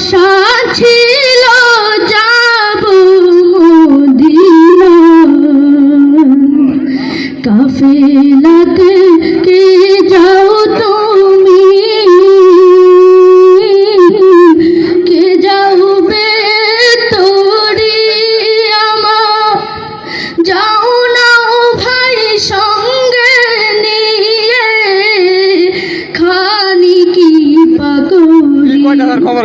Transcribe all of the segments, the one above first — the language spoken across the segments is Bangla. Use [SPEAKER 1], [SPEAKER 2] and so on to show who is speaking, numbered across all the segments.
[SPEAKER 1] আশা ছিল যাব মদিনা কাফেলাতে কে যাও তুমি? কে যাও বে তোরি আমা? যাও না ভাই সঙ্গে নিয়ে। খানি কি পাগল খবর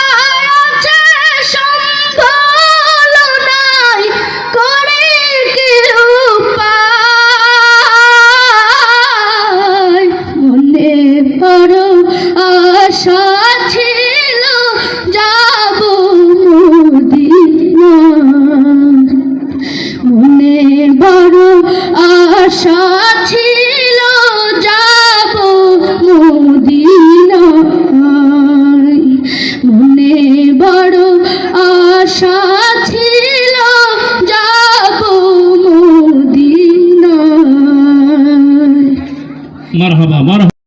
[SPEAKER 1] আশা ছিল যাব মোদিনায়। মনে বড় আশা ছিল যাব
[SPEAKER 2] মারহাবা মারহাবা।